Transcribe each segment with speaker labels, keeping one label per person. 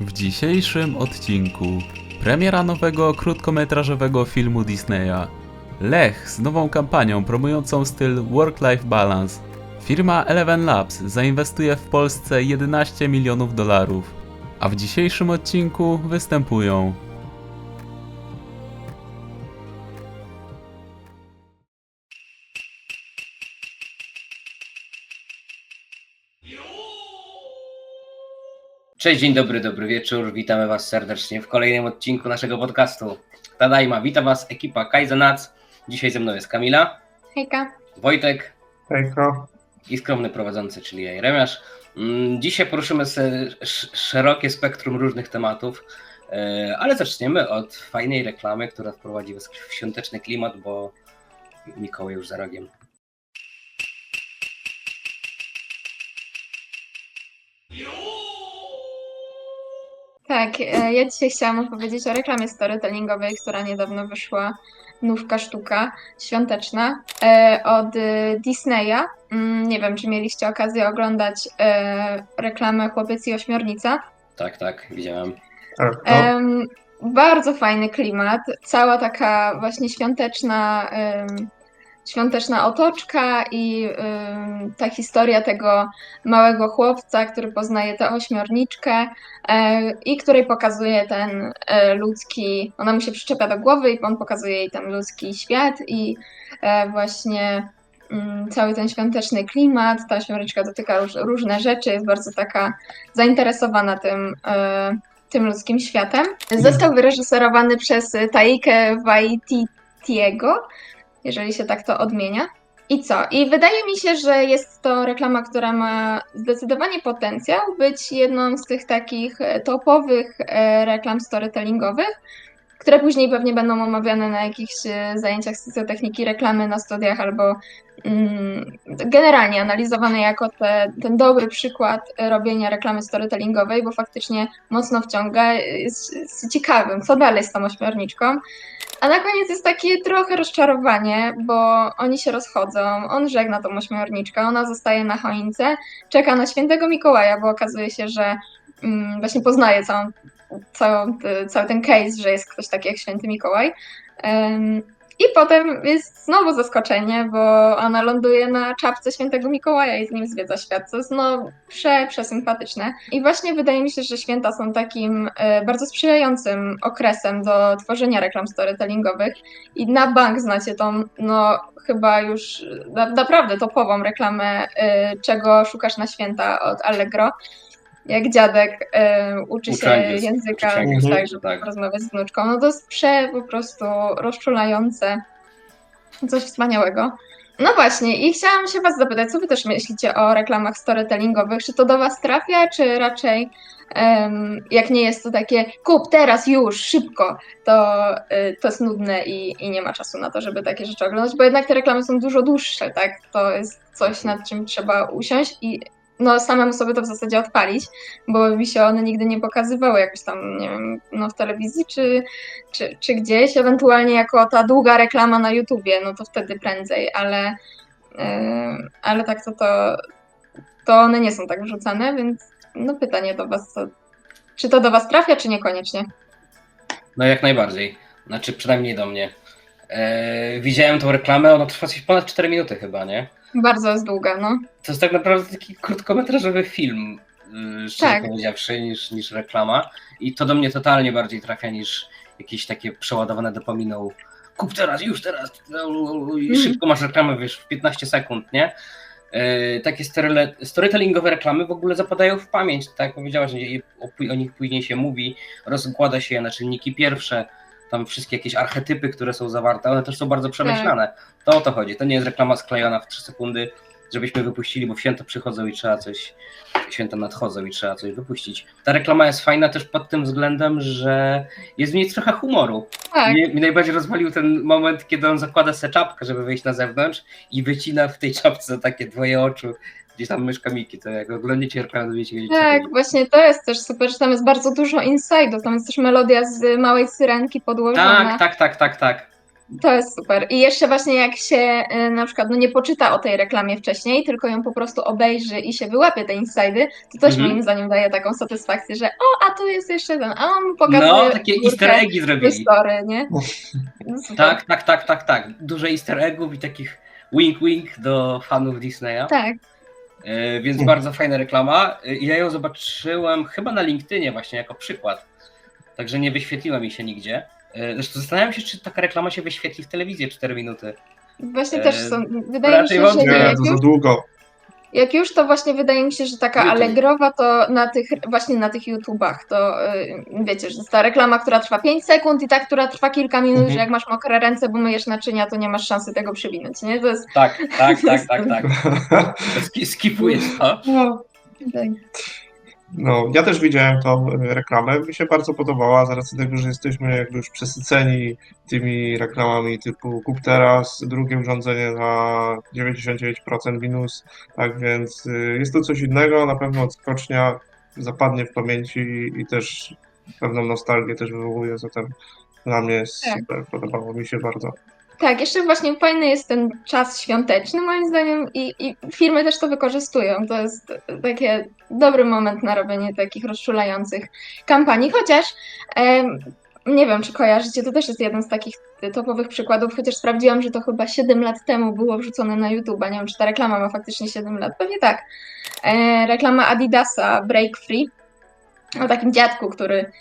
Speaker 1: W dzisiejszym odcinku premiera nowego krótkometrażowego filmu Disneya. Lech z nową kampanią promującą styl Work-Life Balance. Firma Eleven Labs zainwestuje w Polsce 11 milionów dolarów. A w dzisiejszym odcinku występują
Speaker 2: Cześć, dzień dobry, dobry wieczór. Witamy Was serdecznie w kolejnym odcinku naszego podcastu. Tadajma, witam Was ekipa Kaizenac. Dzisiaj ze mną jest Kamila,
Speaker 3: Hejka.
Speaker 2: Wojtek
Speaker 4: Hejko.
Speaker 2: i skromny prowadzący, czyli ja, Remiasz. Mm, Dzisiaj poruszymy szerokie spektrum różnych tematów, e, ale zaczniemy od fajnej reklamy, która wprowadzi Was w świąteczny klimat, bo Mikołaj już za rogiem.
Speaker 3: Tak, e, ja dzisiaj chciałam opowiedzieć o reklamie storytellingowej, która niedawno wyszła. Nówka sztuka świąteczna e, od e, Disneya. Mm, Nie wiem, czy mieliście okazję oglądać reklamę Chłopiec i Ośmiornica.
Speaker 2: Tak, tak, widziałem.
Speaker 4: Tak, no.
Speaker 3: Bardzo fajny klimat, cała taka właśnie świąteczna, świąteczna otoczka i ta historia tego małego chłopca, który poznaje tę ośmiorniczkę e, i której pokazuje ten e, ludzki, ona mu się przyczepia do głowy i on pokazuje jej ten ludzki świat i e, właśnie cały ten świąteczny klimat, ta ośmiorniczka dotyka róż, różne rzeczy, jest bardzo taka zainteresowana tym, tym ludzkim światem. Został wyreżyserowany przez Taikę Waititiego, jeżeli się tak to odmienia. I co? I wydaje mi się, że jest to reklama, która ma zdecydowanie potencjał być jedną z tych takich e, topowych e, reklam storytellingowych, które później pewnie będą omawiane na jakichś e, zajęciach socjotechniki reklamy na studiach albo mm, generalnie analizowane jako te, ten dobry przykład e, robienia reklamy storytellingowej, bo faktycznie mocno wciąga, jest, jest ciekawym, co dalej z tą ośmiorniczką. A na koniec jest takie trochę rozczarowanie, bo oni się rozchodzą, on żegna tą ośmiorniczkę, ona zostaje na choince, czeka na świętego Mikołaja, bo okazuje się, że mm, właśnie poznaje całą, całą, ty- cały ten case, że jest ktoś taki jak święty Mikołaj. I potem jest znowu zaskoczenie, bo ona ląduje na czapce świętego Mikołaja i z nim zwiedza świat, co jest no prze, przesympatyczne. I właśnie wydaje mi się, że święta są takim e, bardzo sprzyjającym okresem do tworzenia reklam storytellingowych i na bank znacie tą, no chyba już na, naprawdę topową reklamę e, Czego szukasz na święta od Allegro. Jak dziadek e, uczy
Speaker 2: Uczy
Speaker 3: się języka,
Speaker 4: angielskiego,
Speaker 3: tak, żeby
Speaker 2: tak.
Speaker 3: porozmawiać z wnuczką. No to jest prze po prostu rozczulające. Coś wspaniałego. No właśnie, i chciałam się Was zapytać, co Wy też myślicie o reklamach storytellingowych? Czy to do Was trafia, czy raczej em, jak nie jest to takie kup teraz, już, szybko, to, y, to jest nudne i, i nie ma czasu na to, żeby takie rzeczy oglądać, bo jednak te reklamy są dużo dłuższe, tak? To jest coś, nad czym trzeba usiąść i no, samemu sobie to w zasadzie odpalić, bo mi się one nigdy nie pokazywały jakoś tam, nie wiem, no w telewizji czy, czy, czy gdzieś, ewentualnie jako ta długa reklama na YouTubie, no to wtedy prędzej, ale, yy, ale tak to, to, to one nie są tak wrzucane, więc no pytanie do Was, co, czy to do Was trafia, czy niekoniecznie?
Speaker 2: No jak najbardziej. Znaczy przynajmniej do mnie. E, widziałem tą reklamę, ona trwa coś ponad 4 minuty chyba, nie?
Speaker 3: Bardzo jest długa, no.
Speaker 2: To jest tak naprawdę taki krótkometrażowy film, yy, szczerze
Speaker 3: Tak.
Speaker 2: powiedziawszy, niż, niż reklama. I to do mnie totalnie bardziej trafia niż jakieś takie przeładowane dopaminą. Kup teraz, już teraz. I
Speaker 3: Mhm.
Speaker 2: szybko masz reklamę, wiesz, w 15 sekund, nie? Yy, takie storytellingowe reklamy w ogóle zapadają w pamięć. Tak jak powiedziałaś, o nich później się mówi, rozkłada się je na czynniki pierwsze, tam wszystkie jakieś archetypy, które są zawarte, one też są bardzo przemyślane. To o to chodzi. To nie jest reklama sklejona w 3 sekundy, żebyśmy wypuścili, bo święta przychodzą i trzeba coś, święta nadchodzą i trzeba coś wypuścić. Ta reklama jest fajna też pod tym względem, że jest w niej trochę humoru.
Speaker 3: Tak,
Speaker 2: Mnie, mnie najbardziej rozwalił ten moment, kiedy on zakłada sobie czapkę, żeby wyjść na zewnątrz i wycina w tej czapce takie dwoje oczu. Gdzieś tam myszka Miki, to jak oglądacie reklamę, to wiecie,
Speaker 3: Tak, właśnie to jest też super, że tam jest bardzo dużo inside'ów, tam jest też melodia z Małej Syrenki podłożona.
Speaker 2: Tak, tak, tak, tak, tak.
Speaker 3: To jest super. I jeszcze właśnie jak się y, na przykład no nie poczyta o tej reklamie wcześniej, tylko ją po prostu obejrzy i się wyłapie te insidy, to też
Speaker 2: Mhm.
Speaker 3: moim zdaniem daje taką satysfakcję, że o, a tu jest jeszcze ten, a on pokazuje
Speaker 2: No, takie easter eggi zrobili.
Speaker 3: Story, nie? No.
Speaker 2: Tak, tak, tak, tak, tak. Dużo easter eggów i takich wink-wink do fanów Disneya.
Speaker 3: Tak,
Speaker 2: więc
Speaker 4: Mm.
Speaker 2: bardzo fajna reklama. E, Ja ją zobaczyłem chyba na LinkedInie właśnie jako przykład. Także nie wyświetliła mi się nigdzie. E, Zresztą zastanawiam się, czy taka reklama się wyświetli w telewizji 4 minuty.
Speaker 3: właśnie
Speaker 2: E,
Speaker 3: też są, wydaje mi
Speaker 2: raczej
Speaker 3: się, że
Speaker 2: wątpię.
Speaker 3: nie,
Speaker 4: to za długo.
Speaker 3: Jak już to właśnie wydaje mi się, że taka
Speaker 2: YouTube.
Speaker 3: Allegrowa to na tych, właśnie na tych YouTubach, to y, wiecie, że jest ta reklama, która trwa 5 sekund i ta, która trwa kilka minut,
Speaker 4: Mhm.
Speaker 3: że jak masz mokre ręce, bo myjesz naczynia, to nie masz szansy tego przywinąć, nie? To jest
Speaker 2: Tak, tak, tak, tak, tak. Ski- Skipujesz to.
Speaker 3: No, tak.
Speaker 4: No, ja też widziałem tą e, reklamę, mi się bardzo podobała, z racji tego, że jesteśmy jakby już przesyceni tymi reklamami typu kup teraz, drugie urządzenie na 99% minus, tak więc y, jest to coś innego, na pewno odskocznia zapadnie w pamięci i też pewną nostalgię też wywołuje, zatem dla mnie jest
Speaker 3: Tak.
Speaker 4: super, podobało mi się bardzo.
Speaker 3: Tak, jeszcze właśnie fajny jest ten czas świąteczny moim zdaniem i, i firmy też to wykorzystują. To jest taki dobry moment na robienie takich rozczulających kampanii, chociaż em, nie wiem, czy kojarzycie, to też jest jeden z takich topowych przykładów, chociaż sprawdziłam, że to chyba 7 lat temu było wrzucone na YouTube, nie wiem, czy ta reklama ma faktycznie 7 lat, pewnie tak. E, reklama Adidasa Break Free o takim dziadku, który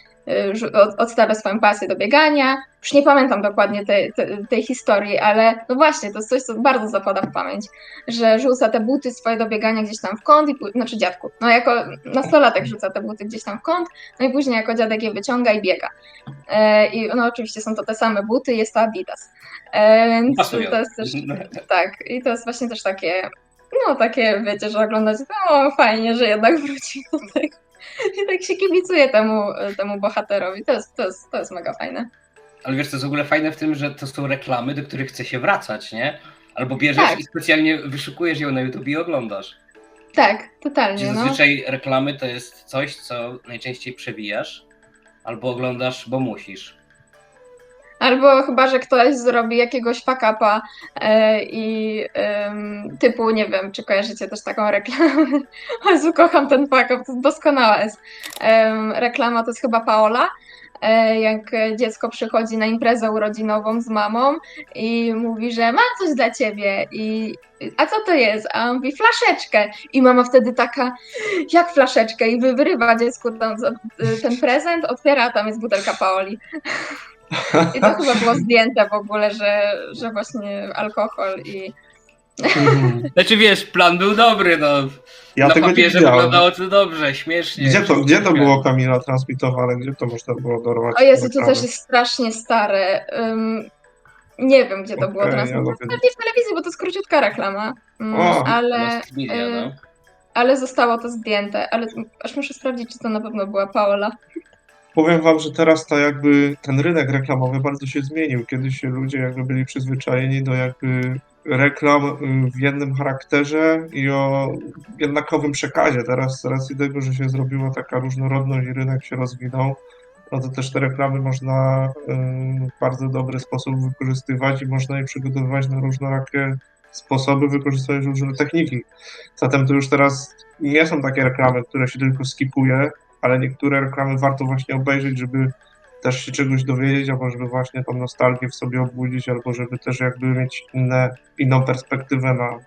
Speaker 3: odstawia swoją pasję do biegania. Już nie pamiętam dokładnie tej, tej, tej historii, ale no właśnie, to jest coś, co bardzo zapada w pamięć, że rzuca te buty swoje do biegania gdzieś tam w kąt, i, znaczy dziadku, no jako nastolatek rzuca te buty gdzieś tam w kąt, no i później jako dziadek je wyciąga i biega. E, I no oczywiście są to te same buty, jest to Adidas. E, więc
Speaker 2: Pasują.
Speaker 3: to jest też, tak, i to jest właśnie też takie, no takie, wiecie, że oglądacie, no fajnie, że jednak wrócił do tego. I tak się kibicuje temu, temu bohaterowi. To jest, to, jest, to jest mega fajne.
Speaker 2: Ale wiesz, to jest w ogóle fajne w tym, że to są reklamy, do których chce się wracać, nie? Albo bierzesz
Speaker 3: Tak.
Speaker 2: i specjalnie wyszukujesz ją na YouTube i oglądasz.
Speaker 3: Tak,
Speaker 2: Gdzie
Speaker 3: totalnie. No.
Speaker 2: zazwyczaj reklamy to jest coś, co najczęściej przewijasz, albo oglądasz, bo musisz.
Speaker 3: Albo chyba, że ktoś zrobi jakiegoś fuck-upa e, i typu, nie wiem, czy kojarzycie też taką reklamę. Jezu, kocham ten fuck-up, to doskonała jest. Em, reklama to jest chyba Paola, e, jak dziecko przychodzi na imprezę urodzinową z mamą i mówi, że mam coś dla ciebie i a co to jest? A on mówi flaszeczkę i mama wtedy taka, jak flaszeczkę i wy- wyrywa dziecku ten, ten prezent, otwiera, a tam jest butelka Paoli. I to chyba było zdjęte w ogóle, że, że właśnie alkohol i
Speaker 4: Mhm.
Speaker 2: Znaczy wiesz, plan był dobry, no.
Speaker 4: Ja
Speaker 2: na
Speaker 4: tego nie
Speaker 2: papierze
Speaker 4: widziałem.
Speaker 2: wyglądało to dobrze, śmiesznie.
Speaker 4: Gdzie to, gdzie to było Kamila transmitowane? Gdzie to można było dorwać?
Speaker 3: o Jezu, to też jest strasznie stare. Ym, nie wiem, gdzie to było
Speaker 4: Okej,
Speaker 3: teraz.
Speaker 4: ja
Speaker 3: Pewnie w telewizji, bo to jest króciutka reklama. Ym,
Speaker 4: O,
Speaker 3: ale,
Speaker 2: no.
Speaker 3: ale zostało to zdjęte. Ale aż muszę sprawdzić, czy to na pewno była Paola.
Speaker 4: Powiem wam, że teraz to jakby ten rynek reklamowy bardzo się zmienił. Kiedyś ludzie jakby byli przyzwyczajeni do jakby reklam y, w jednym charakterze i o jednakowym przekazie. Teraz z racji tego, że się zrobiła taka różnorodność i rynek się rozwinął, no to też te reklamy można y, w bardzo dobry sposób wykorzystywać i można je przygotowywać na różnorakie sposoby, wykorzystując różne techniki. Zatem to już teraz nie są takie reklamy, które się tylko skipuje, ale niektóre reklamy warto właśnie obejrzeć, żeby też się czegoś dowiedzieć, albo żeby właśnie tą nostalgię w sobie obudzić, albo żeby też jakby mieć inne, inną perspektywę na,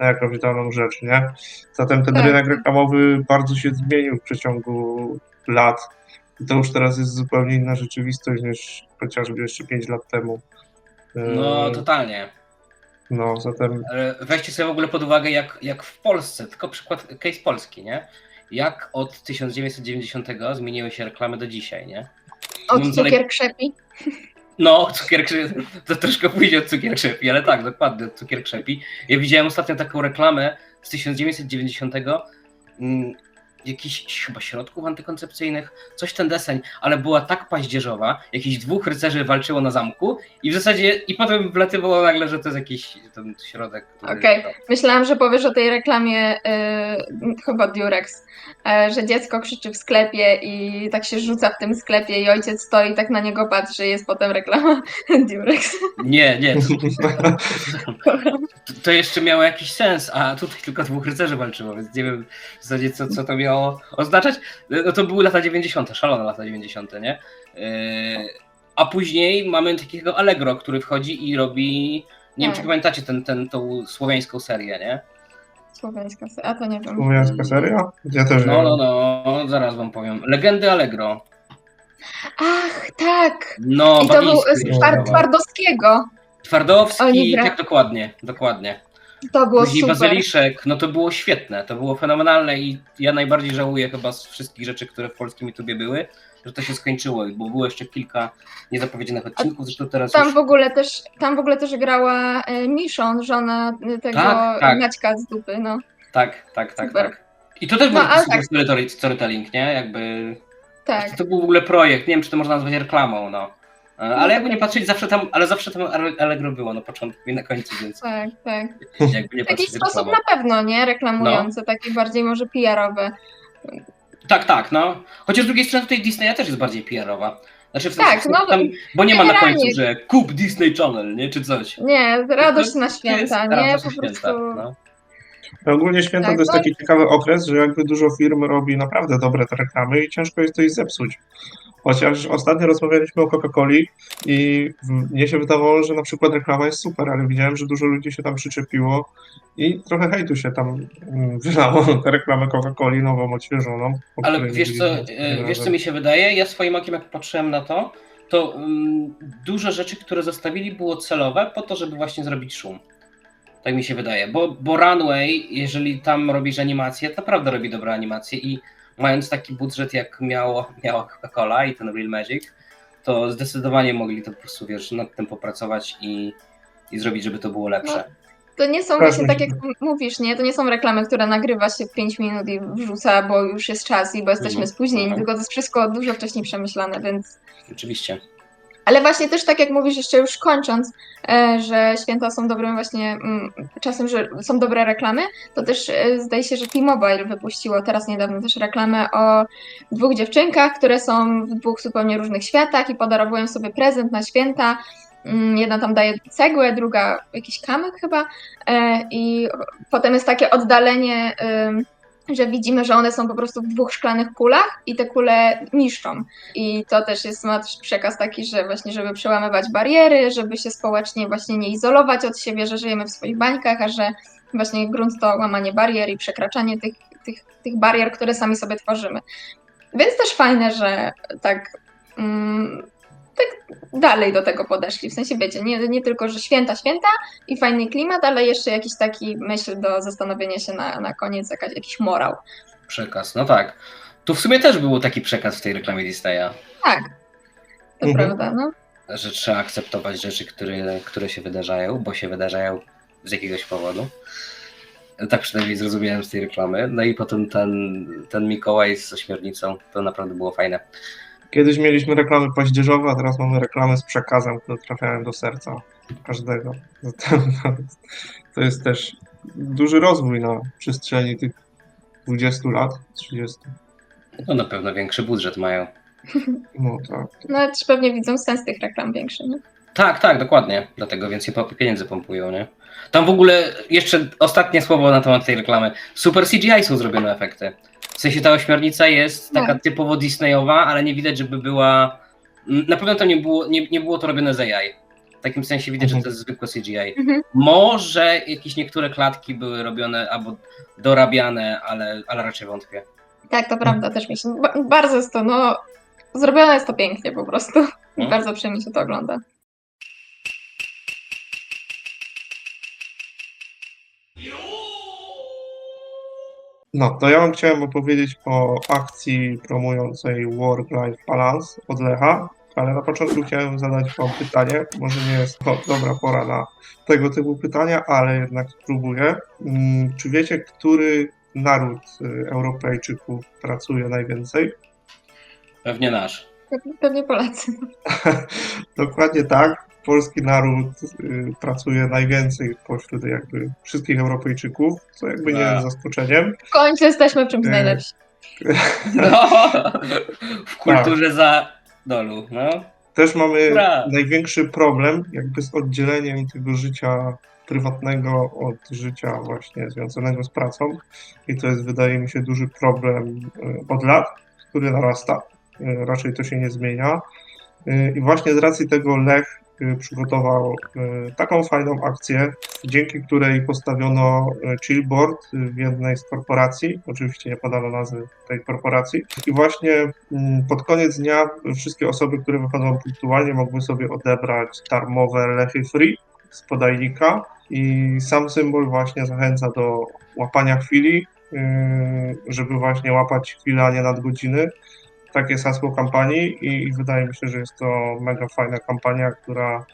Speaker 4: na jakąś daną rzecz, nie? Zatem ten
Speaker 3: Tak.
Speaker 4: rynek reklamowy bardzo się zmienił w przeciągu lat. I to już teraz jest zupełnie inna rzeczywistość niż chociażby jeszcze 5 lat temu.
Speaker 2: No,
Speaker 4: Yy,
Speaker 2: totalnie.
Speaker 4: no, zatem
Speaker 2: Ale weźcie sobie w ogóle pod uwagę, jak, jak w Polsce, tylko przykład, case Polski, nie? Jak od 1990 zmieniły się reklamy do dzisiaj, nie?
Speaker 3: Od
Speaker 2: Mam
Speaker 3: cukier krzepi.
Speaker 2: No, cukier krzepi, to troszkę pójdzie od cukier krzepi, ale tak, dokładnie, od cukier krzepi. Ja widziałem ostatnio taką reklamę z 1990. jakichś chyba środków antykoncepcyjnych, coś ten deseń, ale była tak paździerzowa, jakichś dwóch rycerzy walczyło na zamku i w zasadzie, i potem wlatywało nagle, że to jest jakiś ten środek.
Speaker 3: Okej. Myślałam, że powiesz o tej reklamie y, chyba Durex, e, że dziecko krzyczy w sklepie i tak się rzuca w tym sklepie i ojciec stoi i tak na niego patrzy i jest potem reklama Durex.
Speaker 2: Nie, nie, to, to jeszcze miało jakiś sens, a tutaj tylko dwóch rycerzy walczyło, więc nie wiem w zasadzie co, co to miało oznaczać. No to były lata 90., szalone lata 90., nie? Yy, a później mamy takiego Allegro, który wchodzi i robi, nie wiem czy
Speaker 3: Tak.
Speaker 2: pamiętacie ten, ten, tą słowiańską serię, nie?
Speaker 3: Słoweńska, se- a to nie wiem.
Speaker 4: Słowiańska seria? Ja też
Speaker 2: No, no, no, zaraz wam powiem. Legendy Allegro.
Speaker 3: Ach, tak!
Speaker 2: No,
Speaker 3: I to był z. Twardowskiego.
Speaker 2: Twardowski, tak dokładnie, dokładnie.
Speaker 3: To było
Speaker 2: Później
Speaker 3: super.
Speaker 2: Bazyliszek, no to było świetne, to było fenomenalne i ja najbardziej żałuję chyba z wszystkich rzeczy, które w polskim YouTubie były, że to się skończyło, bo było jeszcze kilka niezapowiedzianych odcinków, zresztą teraz
Speaker 3: Tam
Speaker 2: już...
Speaker 3: w ogóle też, tam w ogóle też grała e, Miszon, żona e, tego
Speaker 2: Tak, tak.
Speaker 3: Maćka z dupy, no.
Speaker 2: Tak, tak, tak,
Speaker 3: Super.
Speaker 2: tak. I to też był
Speaker 3: No,
Speaker 2: super
Speaker 3: tak.
Speaker 2: storytelling, storytelling, nie? Jakby...
Speaker 3: Tak.
Speaker 2: To był w ogóle projekt, nie wiem, czy to można nazwać reklamą, no. E, Ale jakby nie patrzeć, zawsze tam, ale zawsze tam Allegro było na początku i na końcu, więc
Speaker 3: Tak, tak.
Speaker 2: jakby nie
Speaker 3: W jakiś sposób na pewno, nie? Reklamujące,
Speaker 2: No.
Speaker 3: takie bardziej może PR-owe.
Speaker 2: Tak, tak, no. Chociaż z drugiej strony tutaj Disneya też jest bardziej PR-owa. Znaczy w
Speaker 3: Tak,
Speaker 2: sensie,
Speaker 3: no,
Speaker 2: tam, bo nie ma na końcu, że kup Disney Channel, nie, czy coś.
Speaker 3: Nie, radość na święta, nie?
Speaker 2: radość
Speaker 3: Po
Speaker 2: na święta,
Speaker 3: prostu.
Speaker 2: no.
Speaker 4: Ogólnie święta
Speaker 3: Tak,
Speaker 4: to jest
Speaker 3: no.
Speaker 4: taki ciekawy okres, że jakby dużo firm robi naprawdę dobre te reklamy i ciężko jest coś zepsuć. Chociaż ostatnio rozmawialiśmy o Coca-Coli i w- mnie się wydawało, że na przykład reklama jest super, ale widziałem, że dużo ludzi się tam przyczepiło i trochę hejtu się tam mm, wylało na reklamę Coca-Coli nową, odświeżoną.
Speaker 2: Ale wiesz co, e, wiesz co mi się wydaje? Ja swoim okiem jak patrzyłem na to, to mm, dużo rzeczy, które zostawili było celowe po to, żeby właśnie zrobić szum. Tak mi się wydaje, bo, bo Runway, jeżeli tam robisz animację, to naprawdę robi dobre animacje i mając taki budżet jak miało, miała Coca-Cola i ten Real Magic, to zdecydowanie mogli to po prostu, wiesz, nad tym popracować i, i zrobić, żeby to było lepsze.
Speaker 3: To nie są właśnie tak jak mówisz, nie? To nie są reklamy, które nagrywa się w 5 minut i wrzuca, bo już jest czas i bo jesteśmy
Speaker 2: Mhm.
Speaker 3: spóźnieni,
Speaker 2: Mhm.
Speaker 3: tylko to jest wszystko dużo wcześniej przemyślane, więc.
Speaker 2: Oczywiście.
Speaker 3: Ale właśnie też tak jak mówisz, jeszcze już kończąc, e, że święta są dobrym właśnie mm, czasem, że są dobre reklamy, to też e, zdaje się, że T-Mobile wypuściło teraz niedawno też reklamę o dwóch dziewczynkach, które są w dwóch zupełnie różnych światach i podarowują sobie prezent na święta. Mm, Jedna tam daje cegłę, druga jakiś kamyk chyba e, i potem jest takie oddalenie, że widzimy, że one są po prostu w dwóch szklanych kulach i te kule niszczą. I to też jest przekaz taki, że właśnie, żeby przełamywać bariery, żeby się społecznie właśnie nie izolować od siebie, że żyjemy w swoich bańkach, a że właśnie grunt to łamanie barier i przekraczanie tych, tych, tych barier, które sami sobie tworzymy. Więc też fajne, że tak, mm, tak dalej do tego podeszli. W sensie wiecie, nie, nie tylko, że święta, święta i fajny klimat, ale jeszcze jakiś taki myśl do zastanowienia się na, na koniec, jakaś, jakiś morał.
Speaker 2: Przekaz, no tak. Tu w sumie też był taki przekaz w tej reklamie Disneya.
Speaker 3: Tak, to
Speaker 4: Mhm.
Speaker 3: prawda, no.
Speaker 2: że trzeba akceptować rzeczy, które, które się wydarzają, bo się wydarzają z jakiegoś powodu. Tak przynajmniej zrozumiałem z tej reklamy. No i potem ten, ten Mikołaj z ośmiornicą, to naprawdę było fajne.
Speaker 4: Kiedyś mieliśmy reklamy paździerzowe, a teraz mamy reklamy z przekazem, które trafiają do serca każdego. Zatem To jest też duży rozwój na przestrzeni tych 20 lat, 30.
Speaker 2: No na pewno większy budżet mają.
Speaker 4: No tak.
Speaker 3: No ale też pewnie widzą sens tych reklam większy, nie?
Speaker 2: Tak, tak, dokładnie. Dlatego więcej pieniędzy pompują, nie? Tam w ogóle jeszcze ostatnie słowo na temat tej reklamy. Super CGI są zrobione efekty. W sensie ta ośmiornica jest taka
Speaker 3: Tak.
Speaker 2: typowo Disneyowa, ale nie widać, żeby była. Na pewno to nie było, nie, nie było to robione z AI. W takim sensie widać, że to jest zwykłe CGI.
Speaker 3: Mhm.
Speaker 2: Może jakieś niektóre klatki były robione albo dorabiane, ale, ale raczej wątpię.
Speaker 3: Tak, to prawda, też mi się. Ba- bardzo jest to, no. Zrobione jest to pięknie po prostu.
Speaker 2: No.
Speaker 3: bardzo przyjemnie się to ogląda.
Speaker 4: No, to ja wam chciałem opowiedzieć o akcji promującej Work-Life Balance od Lecha, ale na początku chciałem zadać wam pytanie. Może nie jest to dobra pora na tego typu pytania, ale jednak spróbuję. Mm, Czy wiecie, który naród y, Europejczyków pracuje najwięcej?
Speaker 2: Pewnie nasz.
Speaker 3: Pewnie Polacy.
Speaker 4: Dokładnie tak. Polski naród y, pracuje najwięcej pośród jakby wszystkich Europejczyków, co jakby nie jest zaskoczeniem.
Speaker 3: W końcu jesteśmy w czymś
Speaker 4: Nie.
Speaker 3: najlepsi.
Speaker 2: No, w kulturze za dolu, no.
Speaker 4: Też mamy
Speaker 2: Ura.
Speaker 4: największy problem jakby z oddzieleniem tego życia prywatnego od życia właśnie związanego z pracą i to jest wydaje mi się duży problem y, od lat, który narasta. Y, Raczej to się nie zmienia. Y, I właśnie z racji tego Lech y, przygotował y, taką fajną akcję, dzięki której postawiono y, chillboard y, w jednej z korporacji. Oczywiście nie podano nazwy tej korporacji. I właśnie mm, pod koniec dnia wszystkie osoby, które wychodzą punktualnie, mogły sobie odebrać darmowe lechy free z podajnika. I sam symbol właśnie zachęca do łapania chwili, y, żeby właśnie łapać chwilę, a nie nadgodziny takie jest hasło kampanii i, i wydaje mi się, że jest to mega fajna kampania, która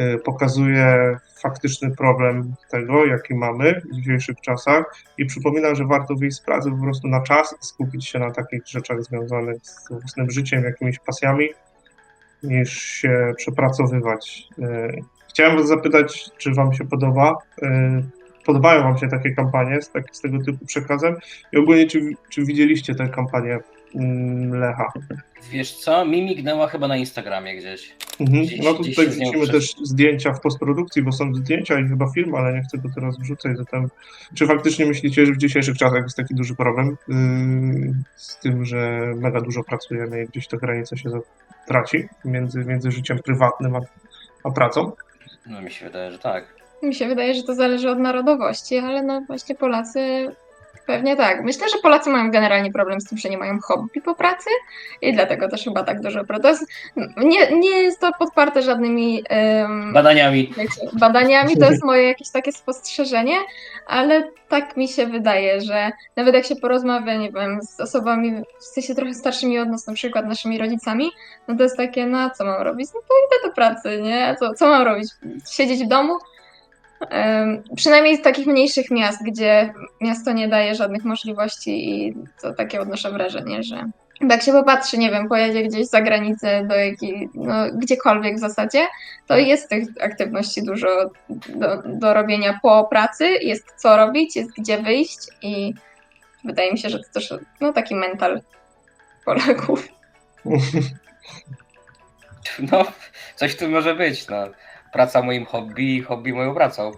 Speaker 4: y, pokazuje faktyczny problem tego, jaki mamy w dzisiejszych czasach. I przypominam, że warto wyjść z pracy po prostu na czas skupić się na takich rzeczach związanych z własnym życiem, jakimiś pasjami, niż się przepracowywać. Y, Chciałem was zapytać, czy wam się podoba, y, podobają wam się takie kampanie z, tak, z tego typu przekazem? I ogólnie czy, czy widzieliście tę kampanię Lecha?
Speaker 2: Wiesz co, mi mignęła chyba na Instagramie gdzieś.
Speaker 4: Mhm.
Speaker 2: Gdzieś-
Speaker 4: No to
Speaker 2: gdzieś
Speaker 4: tutaj wrzucimy też zdjęcia w postprodukcji, bo są zdjęcia i chyba film, ale nie chcę go teraz wrzucać. Zatem, czy faktycznie myślicie, że w dzisiejszych czasach jest taki duży problem yy, z tym, że mega dużo pracujemy i gdzieś ta granica się traci między, między życiem prywatnym a, a pracą?
Speaker 2: No mi się wydaje, że tak.
Speaker 3: Mi się wydaje, że to zależy od narodowości, ale no właśnie Polacy pewnie tak. Myślę, że Polacy mają generalnie problem z tym, że nie mają hobby po pracy i dlatego też chyba tak dużo protest. Nie, nie jest to podparte żadnymi em,
Speaker 2: Badaniami.
Speaker 3: wiecie, badaniami, to jest moje jakieś takie spostrzeżenie, ale tak mi się wydaje, że nawet jak się porozmawia, nie wiem, z osobami w sensie trochę starszymi od nas, na przykład naszymi rodzicami, no to jest takie, no a co mam robić? No to idę do pracy, nie? Co, co mam robić? Siedzieć w domu? Przynajmniej z takich mniejszych miast, gdzie miasto nie daje żadnych możliwości i to takie odnoszę wrażenie, że jak się popatrzy, nie wiem, pojedzie gdzieś za granicę, do jakiej, no gdziekolwiek w zasadzie, to jest tych aktywności dużo do, do robienia po pracy, jest co robić, jest gdzie wyjść i wydaje mi się, że to też no, taki mental Polaków.
Speaker 2: No, coś tu może być, no. Praca moim hobby, hobby moją pracą.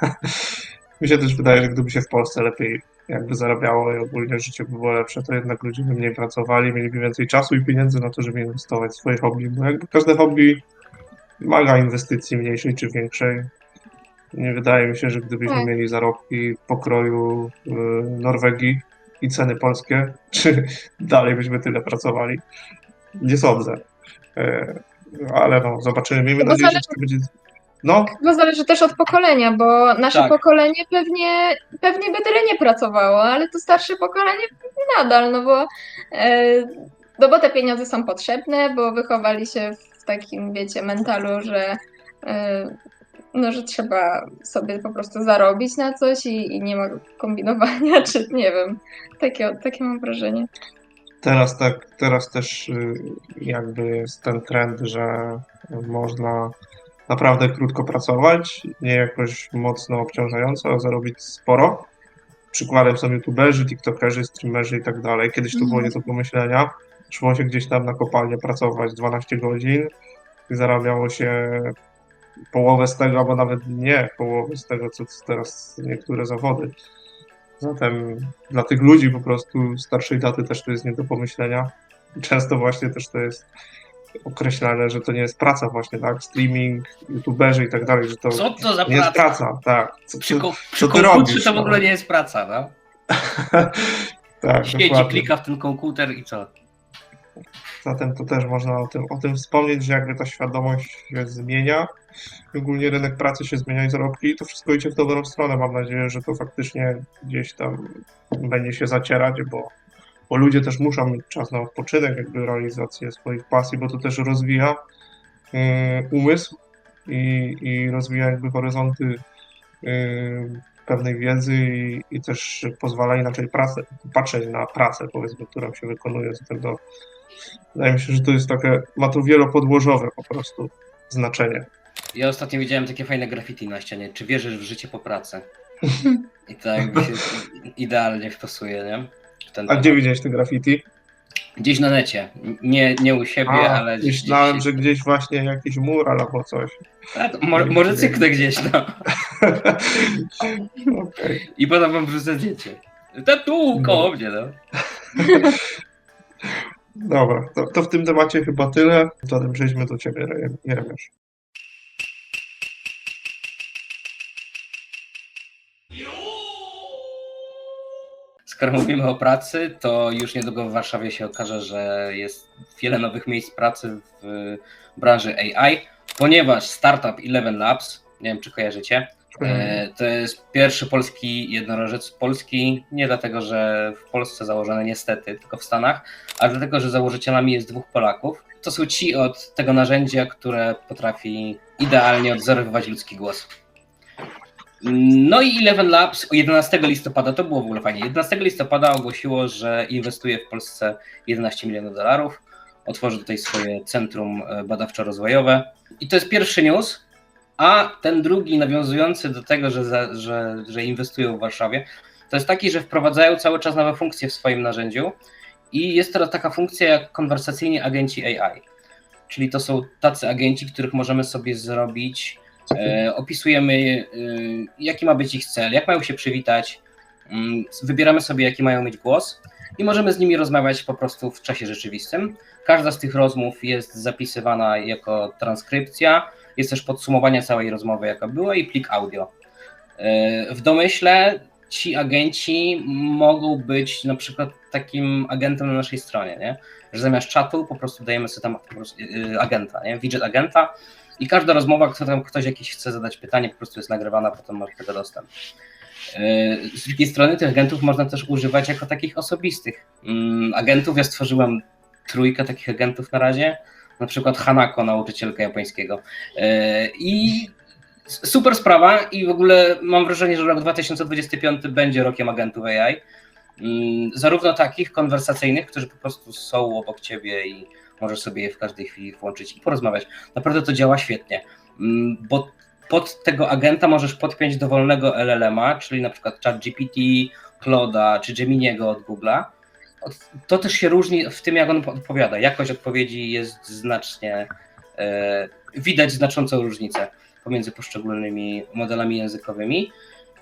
Speaker 4: Mi się też wydaje, że gdyby się w Polsce lepiej jakby zarabiało i ogólnie życie by było lepsze, to jednak ludzie by mniej pracowali, mieliby więcej czasu i pieniędzy na to, żeby inwestować w swoje hobby, bo jakby każde hobby wymaga inwestycji mniejszej czy większej. Nie wydaje mi się, że gdybyśmy
Speaker 3: Tak.
Speaker 4: mieli zarobki pokroju y, Norwegii i ceny polskie, czy dalej byśmy tyle pracowali. Nie sądzę. E, ale no, zobaczymy. Miejmy
Speaker 3: To
Speaker 4: nadzieję, że
Speaker 3: zależy-
Speaker 4: to będzie... No,
Speaker 3: Chyba zależy też od pokolenia, bo nasze
Speaker 2: Tak.
Speaker 3: pokolenie pewnie, pewnie by tyle nie pracowało, ale to starsze pokolenie nadal, no bo, e, no bo te pieniądze są potrzebne, bo wychowali się w takim, wiecie, mentalu, że, e, no, że trzeba sobie po prostu zarobić na coś i, i nie ma kombinowania, czy nie wiem, takie, takie mam wrażenie.
Speaker 4: Teraz tak, teraz też y, jakby jest ten trend, że można naprawdę krótko pracować, nie jakoś mocno obciążająco, a zarobić sporo. Przykładem są youtuberzy, tiktokerzy, streamerzy i tak dalej. Kiedyś to było
Speaker 3: Mhm.
Speaker 4: nie do pomyślenia. Szło się gdzieś tam na kopalnię pracować 12 godzin i zarabiało się połowę z tego, albo nawet nie połowę z tego, co teraz niektóre zawody. Zatem dla tych ludzi po prostu starszej daty też to jest nie do pomyślenia. Często właśnie też to jest określane, że to nie jest praca właśnie, tak? Streaming, youtuberzy i tak dalej, że to
Speaker 2: Co to za
Speaker 4: nie jest
Speaker 2: praca?
Speaker 4: praca, tak. Co,
Speaker 2: Przy,
Speaker 4: co,
Speaker 2: przy komputerze
Speaker 4: robisz,
Speaker 2: to w
Speaker 4: no?
Speaker 2: ogóle nie jest praca, no.
Speaker 4: tak,
Speaker 2: Siedzi,
Speaker 4: dokładnie.
Speaker 2: klika w ten komputer i co?
Speaker 4: Zatem to też można o tym, o tym wspomnieć, że jakby ta świadomość się zmienia. Ogólnie rynek pracy się zmienia i zarobki to wszystko idzie w dobrą stronę. Mam nadzieję, że to faktycznie gdzieś tam będzie się zacierać, bo, bo ludzie też muszą mieć czas na odpoczynek, jakby realizację swoich pasji, bo to też rozwija yy, umysł i, i rozwija jakby horyzonty pewnej wiedzy i, i też pozwala inaczej pracę, patrzeć na pracę, powiedzmy, którą się wykonuje. Dlatego wydaje mi się, że to jest takie, ma to wielopodłożowe po prostu znaczenie.
Speaker 2: Ja ostatnio widziałem takie fajne graffiti na ścianie. Czy wierzysz w życie po pracy? I to jakby się idealnie wpasuje, nie? Ten
Speaker 4: A gdzie widziałeś te graffiti?
Speaker 2: Gdzieś na necie. Nie, nie u siebie,
Speaker 4: A,
Speaker 2: ale gdzieś.
Speaker 4: myślałem, że gdzieś właśnie jakiś mural albo coś.
Speaker 2: A, to może, cyknę gdzieś, no.
Speaker 4: Okej.
Speaker 2: I potem wam wrzucę zdjęcie. To tu, koło mnie, no.
Speaker 4: Dobra, to, to w tym temacie chyba tyle. Zatem przejdźmy do ciebie, Re- Jeremiasz.
Speaker 2: Skoro mówimy o pracy, to już niedługo w Warszawie się okaże, że jest wiele nowych miejsc pracy w branży AI, ponieważ startup Eleven Labs, nie wiem czy kojarzycie, e, to jest pierwszy polski jednorożec Polski, nie dlatego, że w Polsce założony niestety, tylko w Stanach, ale dlatego, że założycielami jest dwóch Polaków. To są ci od tego narzędzia, które potrafi idealnie odzorowywać ludzki głos. No i Eleven Labs 11 listopada, to było w ogóle fajnie, 11 listopada ogłosiło, że inwestuje w Polsce 11 milionów dolarów, otworzy tutaj swoje centrum e, badawczo-rozwojowe. I to jest pierwszy news, a ten drugi nawiązujący do tego, że, za, że, że inwestują w Warszawie, to jest taki, że wprowadzają cały czas nowe funkcje w swoim narzędziu i jest teraz taka funkcja jak konwersacyjni agenci AI. Czyli to są tacy agenci, których możemy sobie zrobić opisujemy, e, jaki ma być ich cel, jak mają się przywitać, mm, wybieramy sobie, jaki mają mieć głos i możemy z nimi rozmawiać po prostu w czasie rzeczywistym. Każda z tych rozmów jest zapisywana jako transkrypcja, jest też podsumowanie całej rozmowy, jaka była i plik audio. E, W domyśle ci agenci mogą być na przykład takim agentem na naszej stronie, nie? że zamiast czatu po prostu dajemy sobie tam e, agenta, nie? widget agenta, i każda rozmowa, kto tam ktoś jakiś chce zadać pytanie, po prostu jest nagrywana, potem masz tego dostęp. Yy, Z drugiej strony tych agentów można też używać jako takich osobistych. Mm, Agentów ja stworzyłem trójkę takich agentów na razie, na przykład Hanako, nauczycielka japońskiego. Yy, I super sprawa i w ogóle mam wrażenie, że rok 2025 będzie rokiem agentów AI. Mm, Zarówno takich konwersacyjnych, którzy po prostu są obok ciebie i możesz sobie je w każdej chwili włączyć i porozmawiać. Naprawdę to działa świetnie, Mm, bo pod tego agenta możesz podpiąć dowolnego LLM-a, czyli na przykład ChatGPT, Claude'a czy Geminiego od Google'a. To też się różni w tym, jak on odpowiada. Jakość odpowiedzi jest znacznie, e, widać znaczącą różnicę pomiędzy poszczególnymi modelami językowymi.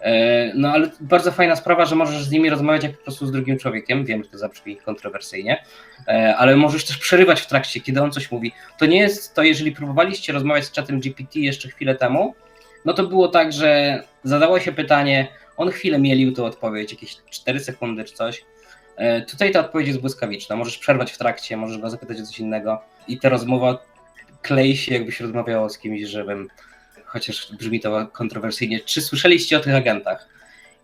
Speaker 2: E, No ale bardzo fajna sprawa, że możesz z nimi rozmawiać jak po prostu z drugim człowiekiem. Wiem, że to zabrzmi kontrowersyjnie, e, ale możesz też przerywać w trakcie, kiedy on coś mówi. To nie jest to, jeżeli próbowaliście rozmawiać z czatem GPT jeszcze chwilę temu, no to było tak, że zadało się pytanie, on chwilę mielił tą odpowiedź, jakieś 4 sekundy czy coś. E, Tutaj ta odpowiedź jest błyskawiczna. Możesz przerwać w trakcie, możesz go zapytać o coś innego i ta rozmowa klei się, jakbyś rozmawiało z kimś żywym chociaż brzmi to kontrowersyjnie. Czy słyszeliście o tych agentach?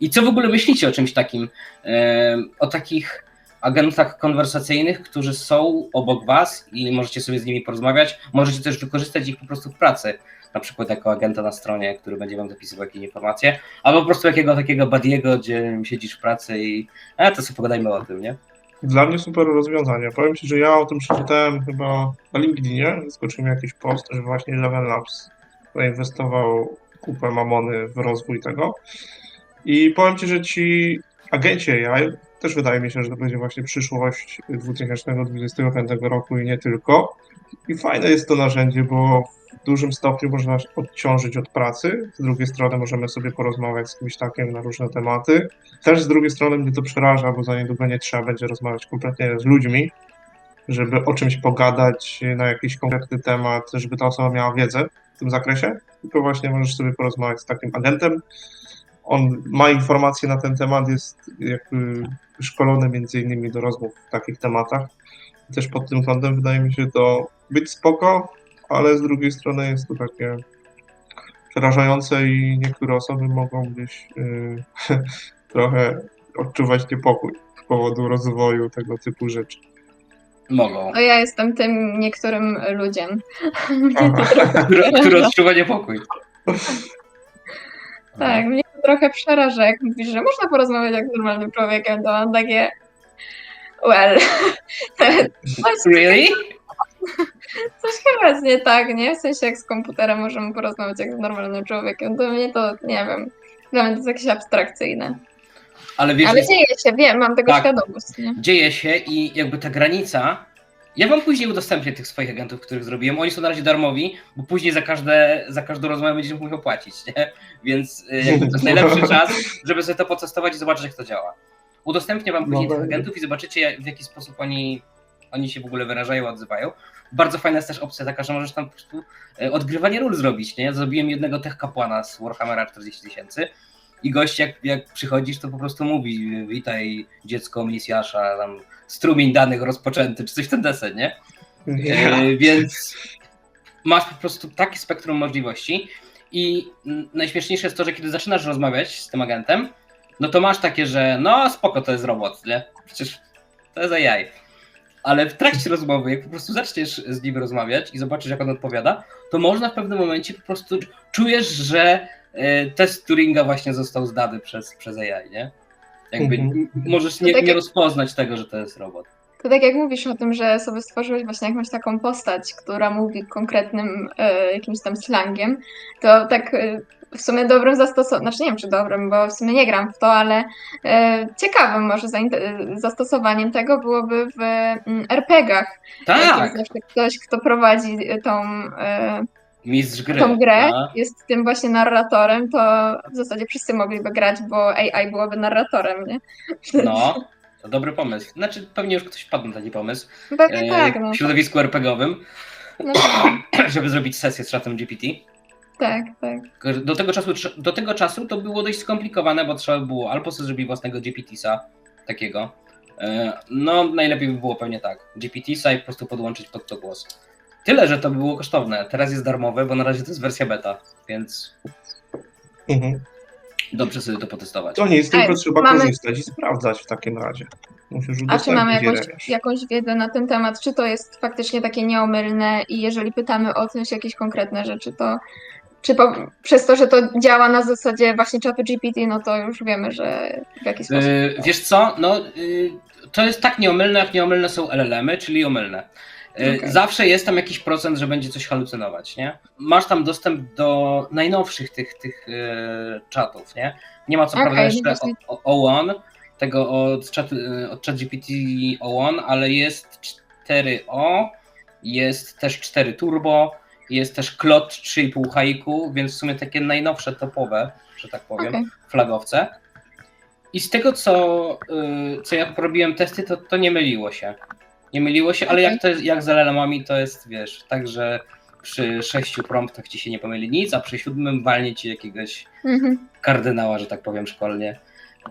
Speaker 2: I co w ogóle myślicie o czymś takim? E, o takich agentach konwersacyjnych, którzy są obok was i możecie sobie z nimi porozmawiać. Możecie też wykorzystać ich po prostu w pracy. Na przykład jako agenta na stronie, który będzie wam zapisywał jakieś informacje, albo po prostu jakiego takiego badiego, gdzie siedzisz w pracy i a to sobie pogadajmy o tym, nie?
Speaker 4: Dla mnie super rozwiązanie. Powiem Ci, że ja o tym przeczytałem chyba na LinkedInie. Wyskoczył mi jakiś post, że właśnie Eleven Labs zainwestował kupę mamony w rozwój tego. I powiem Ci, że ci agenci AI, też wydaje mi się, że to będzie właśnie przyszłość 2025 roku i nie tylko. I fajne jest to narzędzie, bo w dużym stopniu można odciążyć od pracy. Z drugiej strony możemy sobie porozmawiać z kimś takim na różne tematy. Też z drugiej strony mnie to przeraża, bo za niedługo nie trzeba będzie rozmawiać kompletnie z ludźmi, żeby o czymś pogadać na jakiś konkretny temat, żeby ta osoba miała wiedzę tym zakresie, tylko właśnie możesz sobie porozmawiać z takim agentem. On ma informacje na ten temat, jest jakby szkolony między innymi do rozmów w takich tematach. Też pod tym kątem wydaje mi się to być spoko, ale z drugiej strony jest to takie przerażające i niektóre osoby mogą gdzieś yy, trochę odczuwać niepokój z powodu rozwoju tego typu rzeczy.
Speaker 2: Mogą.
Speaker 3: No ja jestem tym niektórym ludziem. Mnie to
Speaker 4: Aha.
Speaker 3: trochę
Speaker 2: Który, odczuwa niepokój.
Speaker 3: Tak, mnie to trochę przeraża, jak mówisz, że można porozmawiać jak z normalnym człowiekiem, to mam takie... Well,
Speaker 2: Really?
Speaker 3: coś chyba jest nie tak, nie? W sensie jak z komputerem możemy porozmawiać jak z normalnym człowiekiem, to mnie to, nie wiem, dla mnie to jest jakieś abstrakcyjne.
Speaker 2: Ale wiesz,
Speaker 3: Ale dzieje się, wiem, mam tego
Speaker 2: Tak.
Speaker 3: świadomość, nie?
Speaker 2: dzieje się i jakby ta granica. Ja wam później udostępnię tych swoich agentów, których zrobiłem. Oni są na razie darmowi, bo później za, każde, za każdą rozmowę będziesz musiał płacić, nie? Więc y, jakby to jest najlepszy czas, żeby sobie to potestować i zobaczyć, jak to działa. Udostępnię wam później
Speaker 4: No,
Speaker 2: tych agentów i zobaczycie, w jaki sposób oni, oni się w ogóle wyrażają, odzywają. Bardzo fajna jest też opcja taka, że możesz tam po prostu e, odgrywanie ról zrobić, nie? Ja zrobiłem jednego tech kapłana z Warhammera 40 tysięcy i gość jak, jak przychodzisz, to po prostu mówi witaj dziecko misjasza, tam strumień danych rozpoczęty, czy coś w ten desen, nie?
Speaker 4: Nie.
Speaker 2: E, więc masz po prostu takie spektrum możliwości i najśmieszniejsze jest to, że kiedy zaczynasz rozmawiać z tym agentem, no to masz takie, że no spoko, to jest robot, nie? Przecież to jest AI. Ale w trakcie rozmowy, jak po prostu zaczniesz z nim rozmawiać i zobaczysz, jak on odpowiada, to można w pewnym momencie po prostu czujesz, że test Turinga właśnie został zdany przez, przez AI, nie? Jakby
Speaker 4: Mhm.
Speaker 2: możesz nie,
Speaker 3: tak
Speaker 2: nie
Speaker 3: jak-
Speaker 2: rozpoznać tego, że to jest robot.
Speaker 3: To tak jak mówisz o tym, że sobie stworzyłeś właśnie jakąś taką postać, która mówi konkretnym e, jakimś tam slangiem, to tak e, w sumie dobrym zastosowaniem, znaczy nie wiem czy dobrym, bo w sumie nie gram w to, ale e, ciekawym może e, zastosowaniem tego byłoby w mm, RPG-ach.
Speaker 2: Tak,
Speaker 3: jest ktoś, kto prowadzi tą, e,
Speaker 2: mistrz gry.
Speaker 3: tą grę,
Speaker 2: no.
Speaker 3: jest tym właśnie narratorem, to w zasadzie wszyscy mogliby grać, bo AI byłoby narratorem, nie?
Speaker 2: No, to dobry pomysł. Znaczy, pewnie już ktoś wpadł na taki pomysł
Speaker 3: Pewnie
Speaker 2: e,
Speaker 3: tak, no.
Speaker 2: w środowisku RPG-owym,
Speaker 3: no
Speaker 2: żeby zrobić sesję z czatem GPT.
Speaker 3: tak, tak.
Speaker 2: Do tego, czasu, do tego czasu to było dość skomplikowane, bo trzeba było albo sobie zrobić własnego GPT-sa takiego. e, No, najlepiej by było pewnie tak. GPT-sa i po prostu podłączyć pod to głos. Tyle, że to by było kosztowne. Teraz jest darmowe, bo na razie to jest wersja beta, więc
Speaker 4: Mhm.
Speaker 2: dobrze sobie to potestować.
Speaker 4: To nic, tylko
Speaker 3: Ej,
Speaker 4: trzeba
Speaker 3: mamy-
Speaker 4: korzystać i sprawdzać w takim razie. Musisz
Speaker 3: A czy mamy jakąś, jakąś wiedzę na ten temat? Czy to jest faktycznie takie nieomylne i jeżeli pytamy o coś, jakieś konkretne rzeczy, to czy po, przez to, że to działa na zasadzie właśnie czatu GPT, no to już wiemy, że w jaki sposób.
Speaker 2: Yy, wiesz co, no yy, to jest tak nieomylne, jak nieomylne są LLM-y, czyli omylne. Yy,
Speaker 3: Okej.
Speaker 2: Zawsze jest tam jakiś procent, że będzie coś halucynować, nie? Masz tam dostęp do najnowszych tych, tych yy, czatów, nie? Nie ma co
Speaker 3: Okej,
Speaker 2: prawda jeszcze o, o O1, tego od, chat, yy, od ChatGPT O1, ale jest 4O, jest też 4 Turbo, jest też Klot 3,5 haiku, więc w sumie takie najnowsze topowe, że tak powiem
Speaker 3: Okej.
Speaker 2: flagowce. I z tego, co, y, co ja robiłem testy, to, to nie myliło się. Nie myliło się, ale jak, to jest, jak z LLM-ami to jest, wiesz, tak, że przy sześciu promptach ci się nie pomyli nic, a przy siódmym walnie ci jakiegoś
Speaker 3: Mhm.
Speaker 2: kardynała, że tak powiem, szkolnie.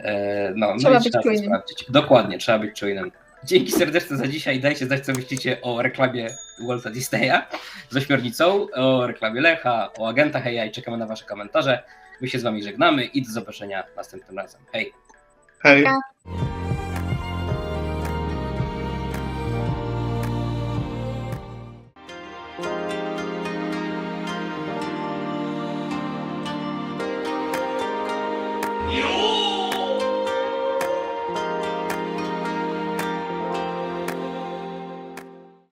Speaker 2: E, No,
Speaker 3: Trzeba
Speaker 2: no i
Speaker 3: być
Speaker 2: trzeba to
Speaker 3: czujnym.
Speaker 2: sprawdzić. Dokładnie, trzeba być czujnym. Dzięki serdeczne za dzisiaj. Dajcie znać, co myślicie o reklamie Walta Disneya z ośmiornicą, o reklamie Lecha, o agentach AI. Czekamy na wasze komentarze. My się z wami żegnamy i do zobaczenia następnym razem. Hej!
Speaker 4: Hej.